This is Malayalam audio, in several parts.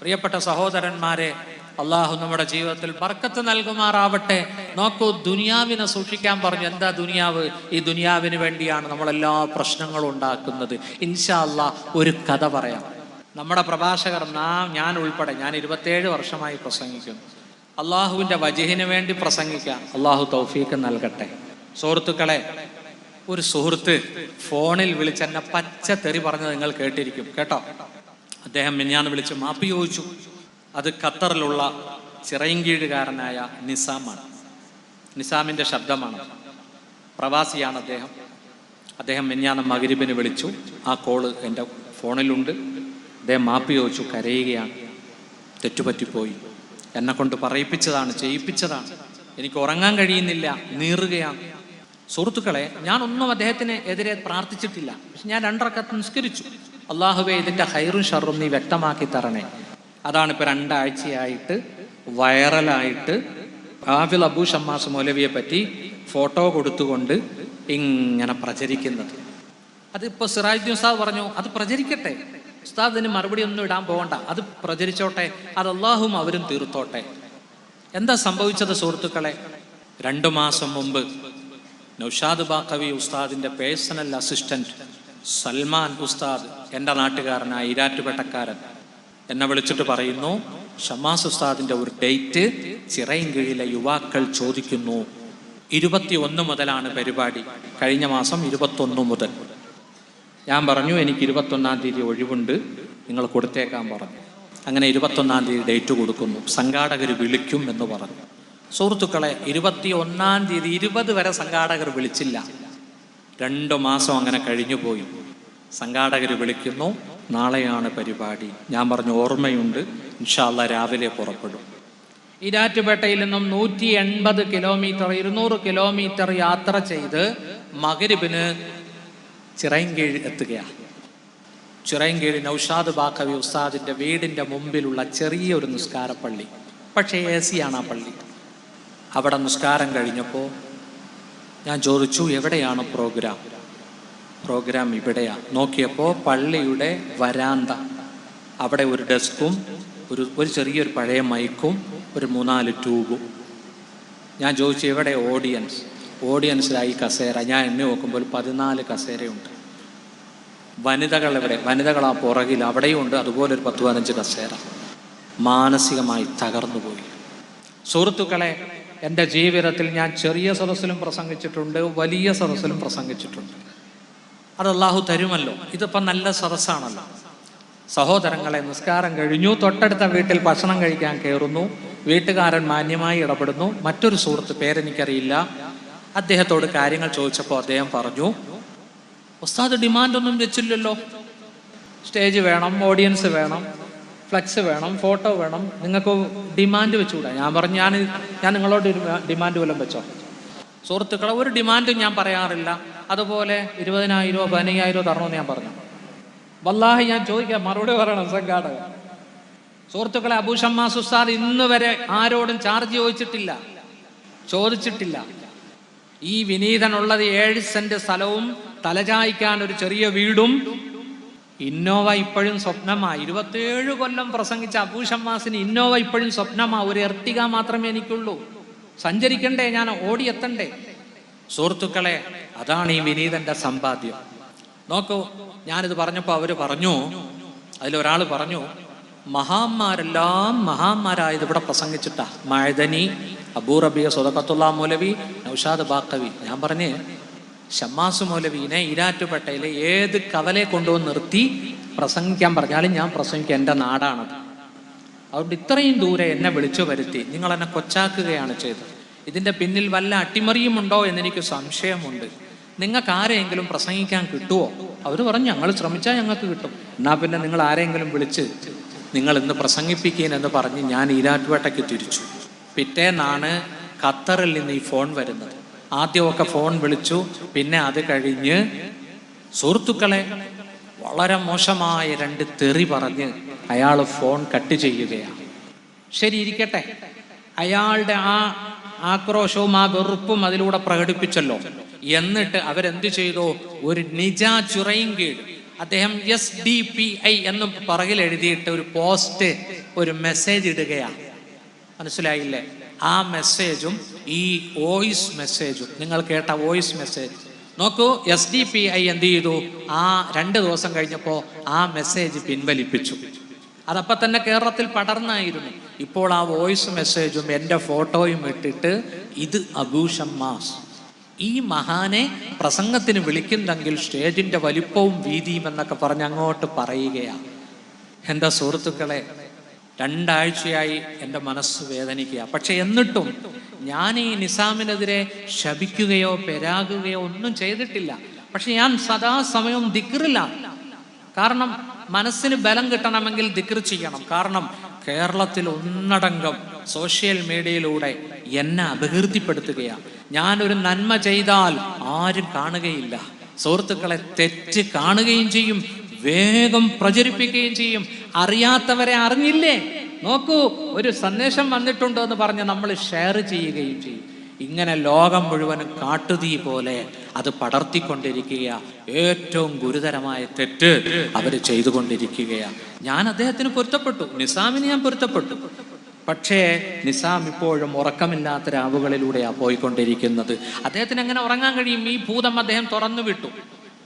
പ്രിയപ്പെട്ട സഹോദരന്മാരെ അള്ളാഹു നമ്മുടെ ജീവിതത്തിൽ ബർക്കത്ത് നൽകുമാറാവട്ടെ. നോക്കൂ ദുനിയാവിനെ സൂക്ഷിക്കാൻ പറഞ്ഞു എന്താ ദുനിയാവ്? ഈ ദുനിയാവിന് വേണ്ടിയാണ് നമ്മളെല്ലാ പ്രശ്നങ്ങളും ഉണ്ടാക്കുന്നത്. ഇൻഷാ അല്ലാ ഒരു കഥ പറയാം. നമ്മുടെ പ്രഭാഷകർ നാം ഞാൻ ഉൾപ്പെടെ ഞാൻ ഇരുപത്തേഴ് വർഷമായി പ്രസംഗിക്കുന്നു. അള്ളാഹുവിന്റെ വജഹിന് വേണ്ടി പ്രസംഗിക്കാം. അള്ളാഹു തൗഫീഖ് നൽകട്ടെ. സുഹൃത്തുക്കളെ ഒരു സുഹൃത്ത് ഫോണിൽ വിളിച്ചെന്നെ പച്ച തെറി പറഞ്ഞത് നിങ്ങൾ കേട്ടിരിക്കും. കേട്ടോ? അദ്ദേഹം മിനിയാന്ന് വിളിച്ച് മാപ്പി ചോദിച്ചു. അത് ഖത്തറിലുള്ള ചിറയൻകീഴുകാരനായ നിസാമാണ്. നിസാമിന്റെ ശബ്ദമാണ്. പ്രവാസിയാണ് അദ്ദേഹം. അദ്ദേഹം മിഞ്ഞാന്ന് മകരിബിന് വിളിച്ചു. ആ കോൾ എന്റെ ഫോണിലുണ്ട്. അദ്ദേഹം മാപ്പി ചോദിച്ചു കരയുകയാണ്. തെറ്റുപറ്റിപ്പോയി. എന്നെ കൊണ്ട് പറയിപ്പിച്ചതാണ് ചെയ്യിപ്പിച്ചതാണ്. എനിക്ക് ഉറങ്ങാൻ കഴിയുന്നില്ല നീറുകയാണ്. സുഹൃത്തുക്കളെ ഞാനൊന്നും അദ്ദേഹത്തിന് എതിരെ പ്രാർത്ഥിച്ചിട്ടില്ല. പക്ഷെ ഞാൻ രണ്ടറക്കത്ത് നിസ്കരിച്ചു. അള്ളാഹുവെ ഇതിന്റെ ഹൈറും ഷറും നീ വ്യക്തമാക്കി തരണേ. അതാണ് ഇപ്പോൾ രണ്ടാഴ്ചയായിട്ട് വൈറലായിട്ട് ആഫിൽ അബു ഷമ്മാസ് മൗലവിയെ പറ്റി ഫോട്ടോ കൊടുത്തുകൊണ്ട് ഇങ്ങനെ പ്രചരിക്കുന്നത്. അതിപ്പോൾ സിറാജ് ഉസ്താദ് പറഞ്ഞു അത് പ്രചരിക്കട്ടെ. ഉസ്താദിന് മറുപടി ഒന്നും ഇടാൻ പോകണ്ട. അത് പ്രചരിച്ചോട്ടെ. അത് അള്ളാഹും അവരും തീർത്തോട്ടെ. എന്താ സംഭവിച്ചത് സുഹൃത്തുക്കളെ? രണ്ടു മാസം മുമ്പ് നൗഷാദ് ബാക്കവി ഉസ്താദിന്റെ പേഴ്സണൽ അസിസ്റ്റന്റ് സൽമാൻ ഉസ്താദ് എന്റെ നാട്ടുകാരനായ ഇരാറ്റുപേട്ടക്കാരൻ എന്നെ വിളിച്ചിട്ട് പറയുന്നു ഷമാസ് ഉസ്താദിന്റെ ഒരു ഡേറ്റ് ചിറയിൻകീഴിലെ യുവാക്കൾ ചോദിക്കുന്നു. ഇരുപത്തി ഒന്ന് മുതലാണ് പരിപാടി. കഴിഞ്ഞ മാസം ഇരുപത്തൊന്ന് മുതൽ. ഞാൻ പറഞ്ഞു എനിക്ക് ഇരുപത്തൊന്നാം തീയതി ഒഴിവുണ്ട്. നിങ്ങൾ കൊടുത്തേക്കാൻ പറഞ്ഞു. അങ്ങനെ ഇരുപത്തൊന്നാം തീയതി ഡേറ്റ് കൊടുക്കുന്നു. സംഘാടകർ വിളിക്കും എന്ന് പറഞ്ഞു. സുഹൃത്തുക്കളെ ഇരുപത്തി ഒന്നാം തീയതി ഇരുപത് വരെ സംഘാടകർ വിളിച്ചില്ല. രണ്ടു മാസം അങ്ങനെ കഴിഞ്ഞു പോയി സംഘാടകർ വിളിക്കുന്നു. നാളെയാണ് പരിപാടി. ഞാൻ പറഞ്ഞു ഓർമ്മയുണ്ട്. ഇൻഷാല്ല രാവിലെ പുറപ്പെടും. ഇരാറ്റുപേട്ടയിൽ നിന്നും നൂറ്റി എൺപത് കിലോമീറ്റർ ഇരുന്നൂറ് കിലോമീറ്റർ യാത്ര ചെയ്ത് മകരിബിന് ചിറയൻകീഴ് എത്തുകയാണ്. ചിറയൻകീഴ് നൌഷാദ് ബാക്കവി ഉസ്താദിന്റെ വീടിന്റെ മുമ്പിലുള്ള ചെറിയൊരു നിസ്കാരപ്പള്ളി പക്ഷേ എ സിയാണ് ആ പള്ളി. അവിടെ നിസ്കാരം കഴിഞ്ഞപ്പോൾ ഞാൻ ചോദിച്ചു എവിടെയാണ് പ്രോഗ്രാം? പ്രോഗ്രാം ഇവിടെയാ. നോക്കിയപ്പോൾ പള്ളിയുടെ വരാന്ത. അവിടെ ഒരു ഡെസ്കും ഒരു ഒരു ചെറിയൊരു പഴയ മൈക്കും ഒരു മൂന്നാൽ ട്യൂബും. ഞാൻ ചോദിച്ചു ഇവിടെ ഓഡിയൻസ്? ഓഡിയൻസിലായി കസേര. ഞാൻ എന്നെ നോക്കുമ്പോൾ പതിനാല് കസേരയുണ്ട്. വനിതകൾ ഇവിടെ വനിതകൾ ആ പുറകിൽ. അവിടെയും ഉണ്ട്. അതുപോലെ ഒരു പത്ത് പതിനഞ്ച് കസേര. മാനസികമായി തകർന്നു പോയി. സുഹൃത്തുക്കളെ എന്റെ ജീവിതത്തിൽ ഞാൻ ചെറിയ സദസ്സിലും പ്രസംഗിച്ചിട്ടുണ്ട് വലിയ സദസ്സിലും പ്രസംഗിച്ചിട്ടുണ്ട്. അത് അള്ളാഹു തരുമല്ലോ. ഇതിപ്പം നല്ല സദസ്സാണല്ലോ. സഹോദരങ്ങളെ നിസ്കാരം കഴിഞ്ഞു. തൊട്ടടുത്ത വീട്ടിൽ ഭക്ഷണം കഴിക്കാൻ കയറുന്നു വീട്ടുകാരൻ മാന്യമായി ഇടപെടുന്നു. മറ്റൊരു സുഹൃത്ത് പേരെനിക്കറിയില്ല. അദ്ദേഹത്തോട് കാര്യങ്ങൾ ചോദിച്ചപ്പോൾ അദ്ദേഹം പറഞ്ഞു ഉസ്താദ് ഡിമാൻഡ് ഒന്നും വെച്ചില്ലല്ലോ. സ്റ്റേജ് വേണം ഓഡിയൻസ് വേണം ഫ്ലക്സ് വേണം ഫോട്ടോ വേണം. നിങ്ങൾക്ക് ഡിമാൻഡ് വെച്ചുകൂടാ? ഞാൻ പറഞ്ഞു ഞാൻ ഞാൻ നിങ്ങളോട് ഡിമാൻഡ് വല്ലതും വെച്ചോ. സുഹൃത്തുക്കളെ ഒരു ഡിമാൻഡും ഞാൻ പറയാറില്ല. അതുപോലെ ഇരുപതിനായിരമോ പതിനയ്യായിരമോ തരണമെന്ന് ഞാൻ പറഞ്ഞു. വല്ലാഹി ഞാൻ ചോദിക്കാം മറുപടി പറയണം സംഘാടകർ സുഹൃത്തുക്കളെ അബൂഷമ്മ സുസാദ് ഇന്ന് വരെ ആരോടും ചാർജ് ചോദിച്ചിട്ടില്ല. ചോദിച്ചിട്ടില്ല. ഈ വിനീതനുള്ളത് ഏഴ് സെന്റ് സ്ഥലവും തലചായ്ക്കാൻ ഒരു ചെറിയ വീടും ഇന്നോവ ഇപ്പോഴും സ്വപ്നമാ. ഇരുപത്തിയേഴ് കൊല്ലം പ്രസംഗിച്ച അബൂഷമ്മാസിന് ഇന്നോവ ഇപ്പോഴും സ്വപ്നമാ. ഒരു എർത്തിക മാത്രമേ എനിക്കുള്ളൂ. സഞ്ചരിക്കണ്ടേ? ഞാൻ ഓടിയെത്തണ്ടേ? സുഹൃത്തുക്കളെ അതാണ് ഈ വിനീതന്റെ സമ്പാദ്യം. നോക്കൂ ഞാനിത് പറഞ്ഞപ്പോൾ അവർ പറഞ്ഞു അതിലൊരാൾ പറഞ്ഞു മഹാന്മാരെല്ലാം മഹാന്മാരായത് ഇവിടെ പ്രസംഗിച്ചിട്ടാ. മഴദനി അബൂ റബിയ സ്വതക്കത്തുള്ള മൗലവി നൗഷാദ് ബാക്കവി. ഞാൻ പറഞ്ഞ് ഷമ്മാസ് മൗലവീനെ ഈരാറ്റുപേട്ടയിലെ ഏത് കവലെ കൊണ്ടുവന്ന് നിർത്തി പ്രസംഗിക്കാൻ പറഞ്ഞാലും ഞാൻ പ്രസംഗിക്കുക എന്റെ നാടാണത്. അതുകൊണ്ട് ഇത്രയും ദൂരെ എന്നെ വിളിച്ചു വരുത്തി. നിങ്ങൾ എന്നെ കൊച്ചാക്കുകയാണ് ചെയ്തത്. ഇതിന്റെ പിന്നിൽ വല്ല അട്ടിമറിയുമുണ്ടോ എന്നെനിക്ക് സംശയമുണ്ട്. നിങ്ങൾക്ക് ആരെയെങ്കിലും പ്രസംഗിക്കാൻ കിട്ടുമോ അവർ പറഞ്ഞു ഞങ്ങൾ ശ്രമിച്ചാൽ ഞങ്ങൾക്ക് കിട്ടും. എന്നാ പിന്നെ നിങ്ങൾ ആരെങ്കിലും വിളിച്ച് നിങ്ങൾ ഇന്ന് പ്രസംഗിപ്പിക്കുകയും എന്ന് പറഞ്ഞ് ഞാൻ ഈരാറ്റുപേട്ടയ്ക്ക് തിരിച്ചു. പിറ്റേന്നാണ് ഖത്തറിൽ നിന്ന് ഈ ഫോൺ വരുന്നത്. ആദ്യമൊക്കെ ഫോൺ വിളിച്ചു പിന്നെ അത് കഴിഞ്ഞ് സുഹൃത്തുക്കളെ വളരെ മോശമായ രണ്ട് തെറി പറഞ്ഞ് അയാൾ ഫോൺ കട്ട് ചെയ്യുകയാണ്. ശരി ഇരിക്കട്ടെ. അയാളുടെ ആ ആക്രോശവും ആ വെറുപ്പും അതിലൂടെ പ്രകടിപ്പിച്ചല്ലോ. എന്നിട്ട് അവരെന്ത് ചെയ്തു? ഒരു നിജ ചുറയും കീഴ് അദ്ദേഹം എസ് ഡി പി ഐ എന്ന് പറകിൽ എഴുതിയിട്ട് ഒരു പോസ്റ്റ് ഒരു മെസ്സേജ് ഇടുകയാണ്. മനസ്സിലായില്ലേ? ആ മെസ്സേജും ഈ വോയിസ് മെസ്സേജും നിങ്ങൾ കേട്ട വോയിസ് മെസ്സേജ് നോക്കൂ എസ് ഡി പി ഐ എന്ത് ചെയ്തു? ആ രണ്ട് ദിവസം കഴിഞ്ഞപ്പോൾ ആ മെസ്സേജ് പിൻവലിപ്പിച്ചു. അതപ്പോ തന്നെ കേരളത്തിൽ പടർന്നായിരുന്നു. ഇപ്പോൾ ആ വോയിസ് മെസ്സേജും എന്റെ ഫോട്ടോയും ഇട്ടിട്ട് ഇത് അബൂഷം മാസ്. ഈ മഹാനെ പ്രസംഗത്തിന് വിളിക്കുന്നെങ്കിൽ സ്റ്റേജിന്റെ വലിപ്പവും വീതിയും എന്നൊക്കെ പറഞ്ഞ് അങ്ങോട്ട് പറയുകയാണ്. എന്റെ സുഹൃത്തുക്കളെ രണ്ടാഴ്ചയായി എന്റെ മനസ്സ് വേദനിക്കുക. പക്ഷെ എന്നിട്ടും ഞാൻ ഈ നിസാമിനെതിരെ ശപിക്കുകയോ പെരാകുകയോ ഒന്നും ചെയ്തിട്ടില്ല. പക്ഷെ ഞാൻ സദാസമയവും ദിക്റില്ല കാരണം മനസ്സിന് ബലം കിട്ടണമെങ്കിൽ ദിക്ർ ചെയ്യണം. കാരണം കേരളത്തിൽ ഒന്നടങ്കം സോഷ്യൽ മീഡിയയിലൂടെ എന്നെ അപകീർത്തിപ്പെടുത്തുകയാണ്. ഞാനൊരു നന്മ ചെയ്താൽ ആരും കാണുകയില്ല. സുഹൃത്തുക്കളെ തെറ്റ് കാണുകയും ചെയ്യും വേഗം പ്രചരിപ്പിക്കുകയും ചെയ്യും. അറിയാത്തവരെ അറിഞ്ഞില്ലേ? നോക്കൂ ഒരു സന്ദേശം വന്നിട്ടുണ്ടോ എന്ന് പറഞ്ഞ് നമ്മൾ ഷെയർ ചെയ്യുകയും ചെയ്യും. ഇങ്ങനെ ലോകം മുഴുവനും കാട്ടുതീ പോലെ അത് പടർത്തിക്കൊണ്ടിരിക്കുക ഏറ്റവും ഗുരുതരമായ തെറ്റ് അവർ ചെയ്തുകൊണ്ടിരിക്കുകയാണ് ഞാൻ അദ്ദേഹത്തിന് പൊരുത്തപ്പെട്ടു. നിസാമിന് ഞാൻ പൊരുത്തപ്പെട്ടു. പക്ഷേ നിസാം ഇപ്പോഴും ഉറക്കമില്ലാത്ത രാവുകളിലൂടെയാണ് പോയിക്കൊണ്ടിരിക്കുന്നത്. അദ്ദേഹത്തിന് എങ്ങനെ ഉറങ്ങാൻ കഴിയും? ഈ ഭൂതം അദ്ദേഹം തുറന്നു വിട്ടു.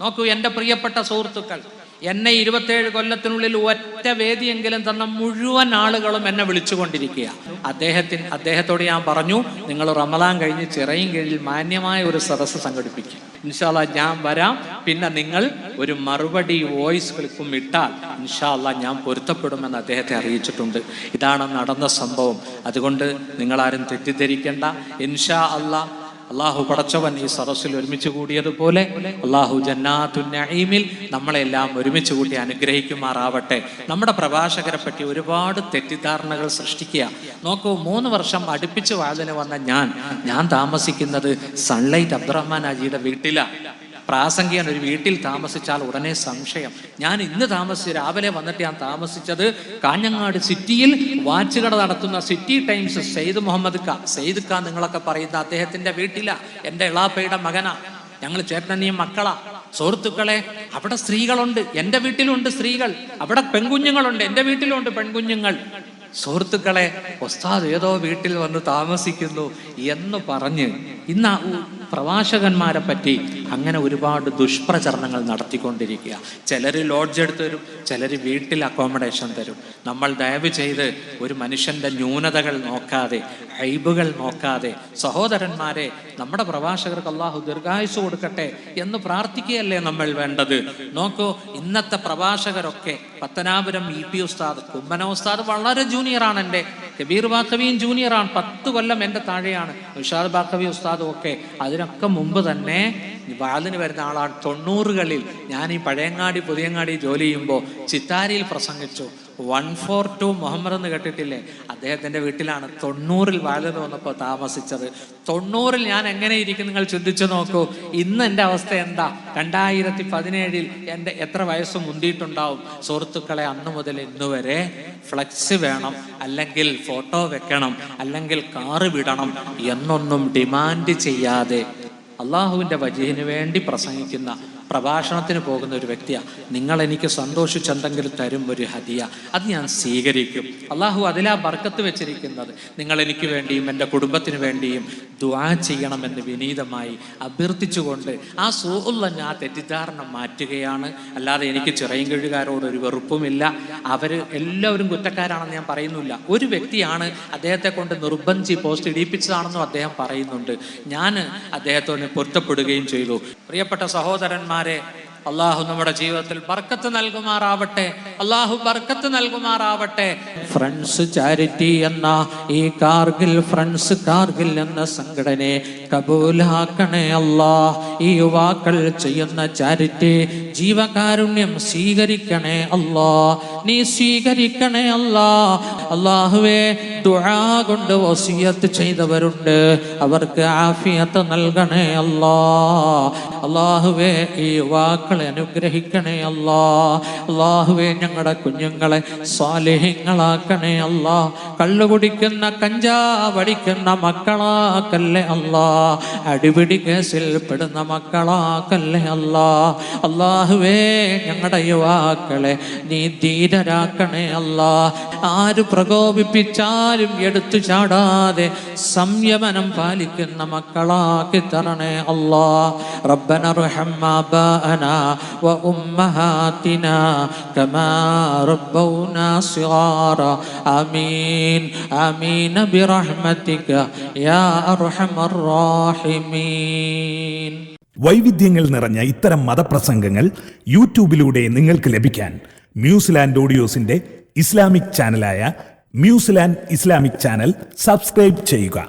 നോക്കൂ എന്റെ പ്രിയപ്പെട്ട സുഹൃത്തുക്കൾ എന്നെ ഇരുപത്തേഴ് കൊല്ലത്തിനുള്ളിൽ ഒറ്റ വേദിയെങ്കിലും തന്ന മുഴുവൻ ആളുകളും എന്നെ വിളിച്ചുകൊണ്ടിരിക്കുക. അദ്ദേഹത്തിന് അദ്ദേഹത്തോട് ഞാൻ പറഞ്ഞു നിങ്ങൾ റമലാൻ കഴിഞ്ഞ് ചിറയും കീഴിൽ മാന്യമായ ഒരു സദസ്സ് സംഘടിപ്പിക്കും. ഇൻഷാല്ല ഞാൻ വരാം. പിന്നെ നിങ്ങൾ ഒരു മറുപടി വോയിസ് ക്ലിപ്പും ഇട്ടാൽ ഇൻഷാല്ല ഞാൻ പൊരുത്തപ്പെടുമെന്ന് അദ്ദേഹത്തെ അറിയിച്ചിട്ടുണ്ട്. ഇതാണ് നടന്ന സംഭവം. അതുകൊണ്ട് നിങ്ങളാരും തെറ്റിദ്ധരിക്കേണ്ട. ഇൻഷാ അല്ലാ അള്ളാഹു പടച്ചവൻ ഈ സദസ്സിൽ ഒരുമിച്ച് കൂടിയതുപോലെ അള്ളാഹു ജന്നാത്തുന്നീമിൽ നമ്മളെല്ലാം ഒരുമിച്ച് കൂട്ടി അനുഗ്രഹിക്കുമാറാവട്ടെ. നമ്മുടെ പ്രഭാഷകരെ പറ്റി ഒരുപാട് തെറ്റിദ്ധാരണകൾ സൃഷ്ടിക്കുക. നോക്കൂ മൂന്ന് വർഷം അടുപ്പിച്ച് വാതിന് വന്ന ഞാൻ ഞാൻ താമസിക്കുന്നത് സൺലൈറ്റ് അബ്ദുറഹ്മാൻ അജിയുടെ വീട്ടിലാണ് പ്രാസംഗികൻ ഒരു വീട്ടിൽ താമസിച്ചാൽ ഉടനെ സംശയം. ഞാൻ ഇന്ന് താമസിച്ച് രാവിലെ വന്നിട്ട് ഞാൻ താമസിച്ചത് കാഞ്ഞങ്ങാട് സിറ്റിയിൽ വാച്ച് കട നടത്തുന്ന സിറ്റി ടൈംസ് സെയ്ദ് മുഹമ്മദ് ഖാ. സെയ്ദ് ഖാ നിങ്ങളൊക്കെ പറയുന്ന അദ്ദേഹത്തിന്റെ വീട്ടില. എന്റെ ഇളാപ്പയുടെ മകനാ. ഞങ്ങൾ ചേട്ടനെയും മക്കളാ. സുഹൃത്തുക്കളെ അവിടെ സ്ത്രീകളുണ്ട്. എന്റെ വീട്ടിലുണ്ട് സ്ത്രീകൾ. അവിടെ പെൺകുഞ്ഞുങ്ങളുണ്ട്. എന്റെ വീട്ടിലുണ്ട് പെൺകുഞ്ഞുങ്ങൾ. സുഹൃത്തുക്കളെ ഒസ്താദ് ഏതോ വീട്ടിൽ വന്ന് താമസിക്കുന്നു എന്ന് പറഞ്ഞ് ഇന്ന് പ്രവാചകന്മാരെ പറ്റി അങ്ങനെ ഒരുപാട് ദുഷ്പ്രചരണങ്ങൾ നടത്തിക്കൊണ്ടിരിക്കുക. ചിലർ ലോഡ്ജ് എടുത്ത് തരും ചിലർ വീട്ടിൽ അക്കോമഡേഷൻ തരും. നമ്മൾ ദയവ് ചെയ്ത് ഒരു മനുഷ്യന്റെ ന്യൂനതകൾ നോക്കാതെ ഹൈബുകൾ നോക്കാതെ സഹോദരന്മാരെ നമ്മുടെ പ്രഭാഷകർക്ക് അള്ളാഹു ദീർഘായുസ് കൊടുക്കട്ടെ എന്ന് പ്രാർത്ഥിക്കുകയല്ലേ നമ്മൾ വേണ്ടത്? നോക്കൂ ഇന്നത്തെ പ്രഭാഷകരൊക്കെ പത്തനാപുരം ഇ പി ഉസ്താദ് കുമ്മന ഉസ്താദ് വളരെ ജൂനിയറാണ് എന്റെ കബീർ ബാക്കവിയും ജൂനിയറാണ് പത്ത് കൊല്ലം എന്റെ താഴെയാണ്. ഉഷാദ് ബാക്കവി ഉസ്താദും ഒക്കെ. അതിനൊക്കെ മുമ്പ് തന്നെ വാലിന് വരുന്ന ആളാണ് തൊണ്ണൂറുകളിൽ. ഞാൻ ഈ പഴയങ്ങാടി പുതിയങ്ങാടി ജോലി ചെയ്യുമ്പോൾ ചിത്താരിയിൽ പ്രസംഗിച്ചു. വൺ ഫോർ ടു മുഹമ്മദ് എന്ന് കേട്ടിട്ടില്ലേ? അദ്ദേഹത്തിന്റെ വീട്ടിലാണ് തൊണ്ണൂറിൽ വാലിന് വന്നപ്പോൾ താമസിച്ചത്. തൊണ്ണൂറിൽ ഞാൻ എങ്ങനെ ഇരിക്കും നിങ്ങൾ ചിന്തിച്ചു നോക്കൂ. ഇന്ന് എന്റെ അവസ്ഥ എന്താ? രണ്ടായിരത്തി പതിനേഴിൽ എന്റെ എത്ര വയസ്സ് മുന്തിയിട്ടുണ്ടാവും? സുഹൃത്തുക്കളെ അന്ന് മുതൽ ഇന്ന് വരെ ഫ്ലക്സ് വേണം അല്ലെങ്കിൽ ഫോട്ടോ വെക്കണം അല്ലെങ്കിൽ കാറ് വിടണം എന്നൊന്നും ഡിമാൻഡ് ചെയ്യാതെ അള്ളാഹുവിന്റെ വജീഹിന് വേണ്ടി പ്രസംഗിക്കുന്ന പ്രഭാഷണത്തിന് പോകുന്ന ഒരു വ്യക്തിയാണ് നിങ്ങൾ എനിക്ക് സന്തോഷിച്ചെന്തെങ്കിലും തരും ഒരു ഹദിയ അത് ഞാൻ സ്വീകരിക്കും. അള്ളാഹു അതിലാ ബർക്കത്ത് വെച്ചിരിക്കുന്നത്. നിങ്ങൾ എനിക്ക് വേണ്ടിയും എന്റെ കുടുംബത്തിന് വേണ്ടിയും ദുആ ചെയ്യണമെന്ന് വിനീതമായി അഭ്യർത്ഥിച്ചുകൊണ്ട് ആ സൂഹുള്ള ആ തെറ്റിദ്ധാരണ മാറ്റുകയാണ്. അല്ലാതെ എനിക്ക് ചിറയും കഴുകാരോട് ഒരു വെറുപ്പുമില്ല. അവർ എല്ലാവരും കുറ്റക്കാരാണെന്ന് ഞാൻ പറയുന്നില്ല. ഒരു വ്യക്തിയാണ് അദ്ദേഹത്തെ കൊണ്ട് നിർബന്ധിച്ച് പോസ്റ്റ് ഇടിപ്പിച്ചതാണെന്നും അദ്ദേഹം പറയുന്നുണ്ട്. ഞാൻ അദ്ദേഹത്തോട് പൊരുത്തപ്പെടുകയും ചെയ്തു. പ്രിയപ്പെട്ട സഹോദരന്മാരെ അള്ളാഹു നമ്മുടെ ജീവിതത്തിൽ ബർക്കത്ത് നൽകുമാറാവട്ടെ. അള്ളാഹു ബർക്കത്ത് നൽകുമാറാവട്ടെ. ഫ്രണ്ട്സ് ചാരിറ്റി എന്ന ഈ കാർഗിൽ ഫ്രണ്ട്സ് കാർഗിൽ എന്ന സംഘടനയെ കബൂലാക്കണേ അല്ലാ ഈ യുവാക്കൾ ചെയ്യുന്ന ചാരിറ്റി ജീവകാരുണ്യം സ്വീകരിക്കണേ അല്ലാ. നീ സ്വീകരിക്കണേ അല്ലാ. അള്ളാഹുവേ ദുആ കൊണ്ട് വസിയത്ത് ചെയ്തവരുണ്ട്. അവർക്ക് ആഫിയത്ത് നൽകണേ അല്ലാ. അള്ളാഹുവേ ഈ യുവാക്കളെ അനുഗ്രഹിക്കണേ അല്ലാ. അള്ളാഹുവേ ഞങ്ങളുടെ കുഞ്ഞുങ്ങളെ സ്വാലിഹ്യങ്ങളാക്കണേ അല്ലാ. കള്ളുകുടിക്കുന്ന കഞ്ചാവടിക്കുന്ന മക്കളാക്കല്ലേ അല്ലാ. അടിപിടി കേസിൽ പെടുന്ന മക്കളാക്കല്ലേ അല്ലാ അള്ളാഹുവേ ഞങ്ങളുടെ യുവാക്കളെ നീ ധീരരാക്കണേ അല്ലാ ആര് പ്രകോപിപ്പിച്ചാലും എടുത്തു ചാടാതെ സംയമനം പാലിക്കുന്ന മക്കളാക്കി തരണേ അല്ലാ ربنا ارحم آباءنا وأمهاتنا كما ربونا صغارا آمين آمين برحمتك يا أرحم الراحمين വൈവിധ്യങ്ങൾ നിറഞ്ഞ ഇത്തരം മതപ്രസംഗങ്ങൾ യൂട്യൂബിലൂടെ നിങ്ങൾക്ക് ലഭിക്കാൻ ന്യൂസിലാൻഡ് ഓഡിയോസിന്റെ Islamic ചാനലായ New Zealand Islamic channel subscribe ചെയ്യുക.